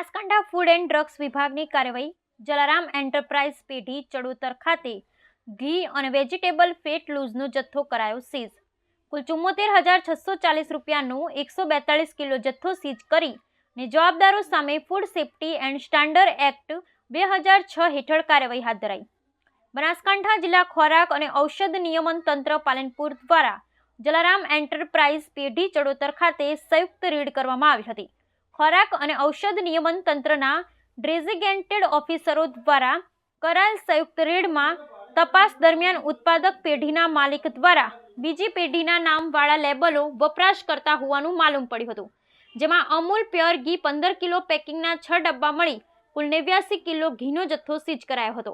Banaskantha food and drugs વિભાગની કાર્યવાહી Jalaram enterprise પેઢી ચડોતર ખાતે ઘી અને વેજીટેબલ ફેટ લૂઝનો જથ્થો કરાયો સીઝ. કુલ ચુમ્મોતેર હજાર છસો ચાલીસ રૂપિયાનું એકસો બેતાળીસ કિલો જથ્થો સીઝ કરી ને જવાબદારો સામે food safety and standard act બે હજાર છ હેઠળ કાર્યવાહી હાથ ધરાઈ. બનાસકાંઠા જિલ્લા ખોરાક અને ઔષધ નિયમન તંત્ર પાલનપુર દ્વારા જલારામ એન્ટરપ્રાઇઝ પેઢી ચડોતર ખાતે સંયુક્ત રેડ કરવામાં આવી હતી. ખોરાક અને ઔષધ નિયમન તંત્રના ડ્રેઝિગેન્ટેડ ઓફિસરો દ્વારા કરાયેલ સંયુક્ત રેડમાં તપાસ દરમિયાન ઉત્પાદક પેઢીના માલિક દ્વારા બીજી પેઢીના નામવાળા લેબલો વપરાશ કરતા હોવાનું માલુમ પડ્યું હતું, જેમાં અમૂલ પ્યોર ઘી પંદર કિલો પેકિંગના છ ડબ્બા મળી કુલ નેવ્યાસી કિલો ઘીનો જથ્થો સીજ કરાયો હતો.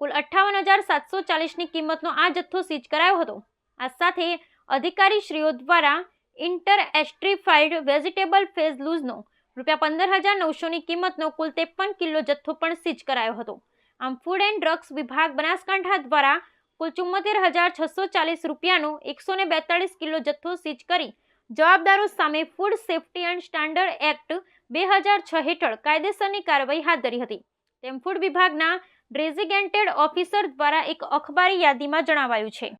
કુલ અઠ્ઠાવન હજાર સાતસો ચાલીસની કિંમતનો આ જથ્થો સીજ કરાયો હતો. આ સાથે અધિકારીશ્રીઓ દ્વારા ઇન્ટર એસ્ટ્રીફાઈડ વેજીટેબલ ફેઝ લૂઝનો રૂપિયા પંદર હજાર નવસોની કિંમતનો કુલ ત્રેપન કિલો જથ્થો પણ સીઝ કરાયો હતો. આમ ફૂડ એન્ડ ડ્રગ્સ વિભાગ બનાસકાંઠા દ્વારા કુલ ચુમ્મોતેર હજાર છસો ચાલીસ રૂપિયાનો એકસો ને બેતાળીસ કિલો જથ્થો સીઝ કરી જવાબદારો સામે food safety and standard act બે હજાર છ હેઠળ કાયદેસરની કાર્યવાહી હાથ ધરી હતી. તેમ ફૂડ વિભાગના ડ્રેઝિગેન્ટેડ ઓફિસર દ્વારા એક અખબારી યાદીમાં જણાવાયું છે.